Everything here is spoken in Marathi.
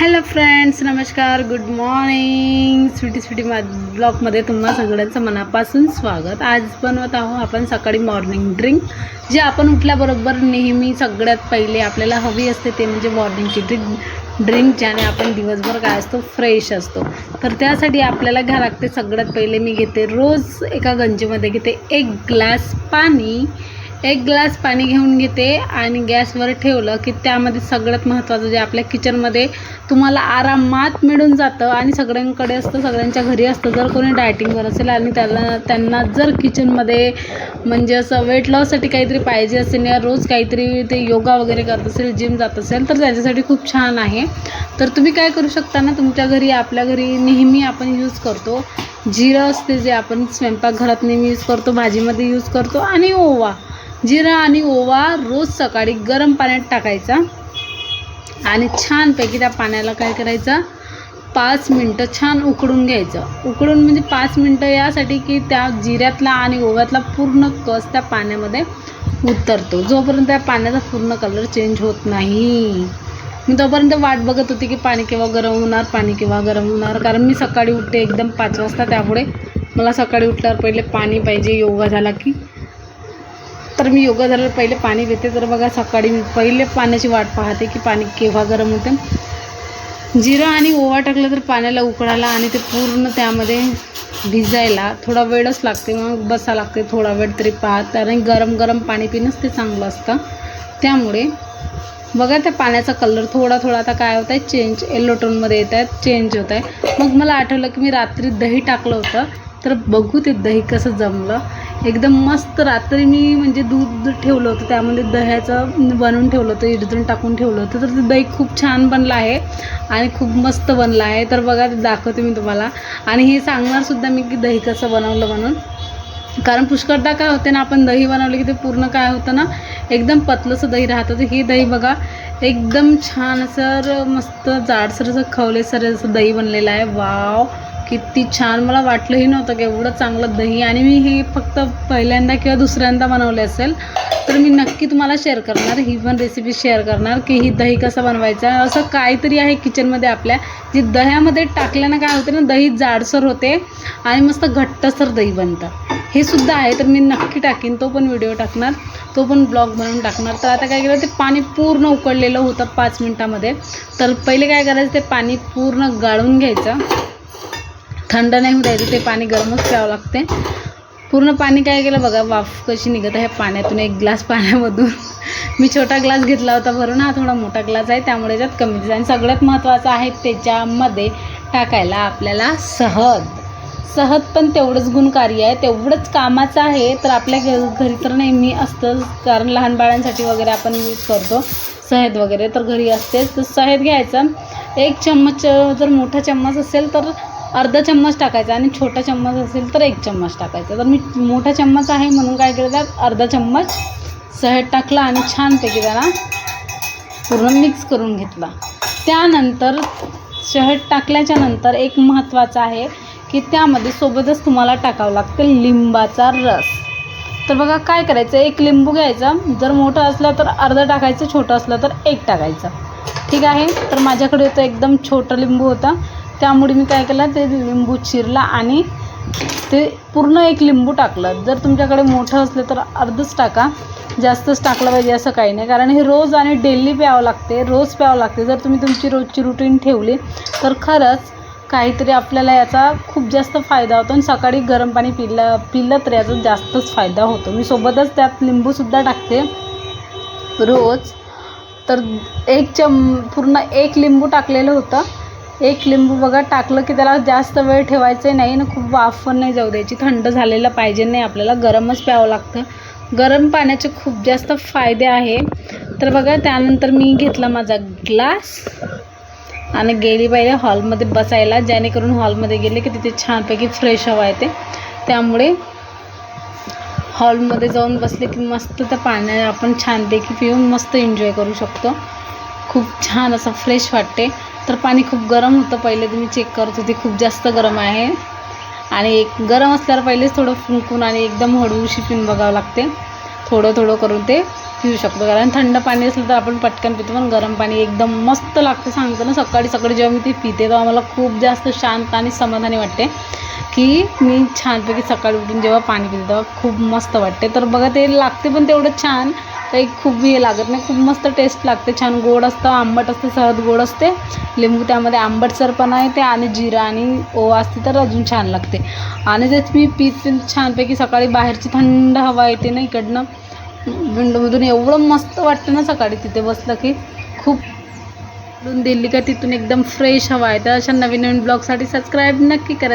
हॅलो फ्रेंड्स नमस्कार. गुड मॉर्निंग स्वीटी स्वीटी मा ब्लॉगमध्ये तुम्हा सगळ्यांचं मनापासून स्वागत. आज बनवत आहोत आपण सकाळी मॉर्निंग ड्रिंक जे आपण उठल्याबरोबर नेहमी सगळ्यात पहिले आपल्याला हवी असते ते म्हणजे मॉर्निंगची ड्रिंक ड्रिंक ज्याने आपण दिवसभर काय असतो फ्रेश असतो. तर त्यासाठी आपल्याला घ्या लागते सगळ्यात पहिले मी घेते रोज एका गंजीमध्ये घेते एक ग्लास पाणी. एक ग्लास पाणी घेऊन घेते आणि गॅसवर ठेवलं की त्यामध्ये सगळ्यात महत्त्वाचं जे आपल्या किचनमध्ये तुम्हाला आरामात मिळून जातं आणि सगळ्यांकडे असतं सगळ्यांच्या घरी असतं. जर कोणी डायटिंगवर असेल आणि त्याला त्यांना जर किचनमध्ये म्हणजे असं वेट लॉससाठी काहीतरी पाहिजे असेल या रोज काहीतरी ते योगा वगैरे करत असेल जिम जात असेल तर त्याच्यासाठी खूप छान आहे. तर तुम्ही काय करू शकता ना तुमच्या घरी आपल्या घरी नेहमी आपण यूज करतो. जिरं असते जे आपण स्वयंपाकघरात नेहमी यूज करतो भाजीमध्ये यूज करतो आणि ओवा. जिरा आणि ओवा रोज सकाळी गरम पाण्यात टाकायचा. आणि छानपैकी त्या पाण्याला काय करायचं? पाच मिनटं छान उकडून घ्यायचं. उकडून म्हणजे पाच मिनटं यासाठी की त्या जिऱ्यातला आणि ओव्यातला पूर्ण कस त्या पाण्यामध्ये उतरतो. जोपर्यंत त्या पाण्याचा पूर्ण कलर चेंज होत नाही. मी तोपर्यंत वाट बघत होती की पाणी केव्हा गरम होणार पाणी केव्हा गरम होणार. कारण मी सकाळी उठते एकदम पाच वाजता. त्यामुळे मला सकाळी उठल्यावर पहिले पाणी पाहिजे योगा झाला की तर मी योगा झाल्यावर पहिले पाणी देते तर बघा सकाळी मी पहिले पाण्याची वाट पाहते की पाणी केव्हा गरम होते. जिरं आणि ओवा टाकलं तर पाण्याला उकळायला आणि ते पूर्ण त्यामध्ये भिजायला थोडा वेळच लागते. मग बसा लागते थोडा वेळ तरी पाहत. कारण गरम गरम पाणी पिणंच ते चांगलं असतं. त्यामुळे बघा त्या पाण्याचा कलर थोडा थोडा आता काय होत आहे चेंज येलो टोनमध्ये येत आहेत चेंज होत आहे. मग मला आठवलं की मी रात्री दही टाकलं होतं. तर बघू ते दही कसं जमलं. एकदम मस्त रात्री मी म्हणजे दूध ठेवलं होतं त्यामध्ये दह्याचं बनवून ठेवलं होतं इडजून टाकून ठेवलं होतं. तर ते दही खूप छान बनलं आहे आणि खूप मस्त बनलं आहे. तर बघा ते दाखवते मी तुम्हाला. आणि हे सांगणारसुद्धा मी की दही कसं बनवलं म्हणून. कारण पुष्कळदा काय होते ना आपण दही बनवलं की ते पूर्ण काय होतं ना एकदम पतलंसं दही राहतं. तर हे दही बघा एकदम छान असं मस्त जाडसर असं खवलेसर असं दही बनलेलं आहे. वाव! किती छान. मला वाटलंही नव्हतं की एवढं चांगलं दही. आणि मी हे फक्त पहिल्यांदा किंवा दुसऱ्यांदा बनवले असेल तर मी नक्की तुम्हाला शेअर करणार ही पण रेसिपी शेअर करणार की ही दही कसं बनवायचं. असं काहीतरी आहे किचनमध्ये आपल्या जी दह्यामध्ये टाकल्यानं काय होते ना दही जाडसर होते आणि मस्त घट्टसर दही बनतं. हे सुद्धा आहे तर मी नक्की टाकीन. तो पण व्हिडिओ टाकणार तो पण ब्लॉग बनवून टाकणार. तर आता काय केलं ते पाणी पूर्ण उकळलेलं होतं पाच मिनटामध्ये. तर पहिले काय करायचं ते पाणी पूर्ण गाळून घ्यायचं. थंड नाही होऊ द्यायचं ते पाणी गरमच प्यावं लागते. पूर्ण पाणी काय केलं बघा वाफ कशी निघत आहे पाण्यातून एक ग्लास पाण्यामधून. मी छोटा ग्लास घेतला होता भरून हा थोडा मोठा ग्लास आहे त्यामुळे त्यात कमी आणि सगळ्यात महत्त्वाचं आहे त्याच्यामध्ये टाकायला आपल्याला सहद. सहद पण तेवढंच गुणकारी आहे तेवढंच कामाचं आहे तर आपल्या घ घरी तर नेहमी असतंच कारण लहान बाळांसाठी वगैरे आपण यूज करतो सहद वगैरे. तर घरी असतेच तर शहद घ्यायचं. एक चम्मच जर मोठा चम्मच असेल तर अर्धा चम्मच टाकायचा आणि छोटा चम्मच असेल तर एक चम्मच टाकायचा. तर मी मोठा चम्मच आहे म्हणून काय केलं त्यात अर्धा चम्मच शहद टाकला आणि छानपैकी त्याला पूर्ण मिक्स करून घेतला. त्यानंतर शहद टाकल्याच्या नंतर एक महत्त्वाचं आहे की त्यामध्ये सोबतच तुम्हाला टाकावं लागतं लिंबाचा रस. तर बघा काय करायचं? एक लिंबू घ्यायचा. जर मोठं असलं तर अर्धं टाकायचं छोटं असलं तर एक टाकायचं. ठीक आहे? तर माझ्याकडे तो एकदम छोटं लिंबू होता. त्यामुळे मी काय केलं ते लिंबू चिरला आणि ते पूर्ण एक लिंबू टाकलं. जर तुमच्याकडे मोठं असलं तर अर्धच टाका जास्तच टाकलं पाहिजे असं काही नाही. कारण हे रोज आणि डेली प्यावं लागते रोज प्यावं लागते. जर तुम्ही तुमची रोजची रुटीन ठेवली तर खरंच काहीतरी आपल्याला याचा खूप जास्त फायदा होतो आणि सकाळी गरम पाणी पिलं पिलं तर याचा जास्तच फायदा होतो. मी सोबतच त्यात लिंबूसुद्धा टाकते रोज. तर एक चम पूर्ण एक लिंबू टाकलेलं होतं. एक लिंबू बघा टाकलं की त्याला जास्त वेळ ठेवायचं नाही ना खूप वाफ पण नाही जाऊ द्यायची. थंड झालेलं पाहिजे नाही आपल्याला गरमच प्यावं लागतं. गरम पाण्याचे खूप जास्त फायदे आहे. तर बघा त्यानंतर मी घेतला माझा ग्लास आणि गेली पाहिजे हॉलमध्ये बसायला जेणेकरून हॉलमध्ये गेले की तिथे छानपैकी फ्रेश हवा येते. त्यामुळे हॉलमध्ये जाऊन बसले की मस्त त्या पाण्या आपण छानपैकी पिऊन मस्त एन्जॉय करू शकतो. खूप छान असं फ्रेश वाटते. तर पाणी खूप गरम होतं. पहिले तुम्ही चेक करत होते खूप जास्त गरम आहे. आणि एक गरम असल्यावर पहिलेच थोडं फुंकून आणि एकदम हळूशी पिऊन बघावं लागते. थोडं थोडं करून ते पिऊ शकतो. कारण थंड पाणी असलं तर आपण पटकन पितो पण गरम पाणी एकदम मस्त लागतं. सांगतो ना सकाळी सकाळी जेव्हा मी ते पिते तेव्हा मला खूप जास्त शांत आणि समाधानी वाटते. की मी छानपैकी सकाळी उठून जेव्हा पाणी पिते तेव्हा खूप मस्त वाटते. तर बघा ते लागते पण तेवढं छान. काही खूप हे लागत नाही. खूप मस्त टेस्ट लागते. छान गोड असतं आंबट असते सहज गोड असते. लिंबू त्यामध्ये आंबटसरपणा येते आणि जिरा आणि ओवा असते तर अजून छान लागते. आणि तेच मी पीत पीत छानपैकी सकाळी बाहेरची थंड हवा येते ना इकडनं विंडोमधून एवढं मस्त वाटतं ना सकाळी तिथे बसलं की खूप दिल्ली का तिथून एकदम फ्रेश हवा आहे तर अशा नवीन नवीन ब्लॉगसाठी सबस्क्राईब नक्की करा.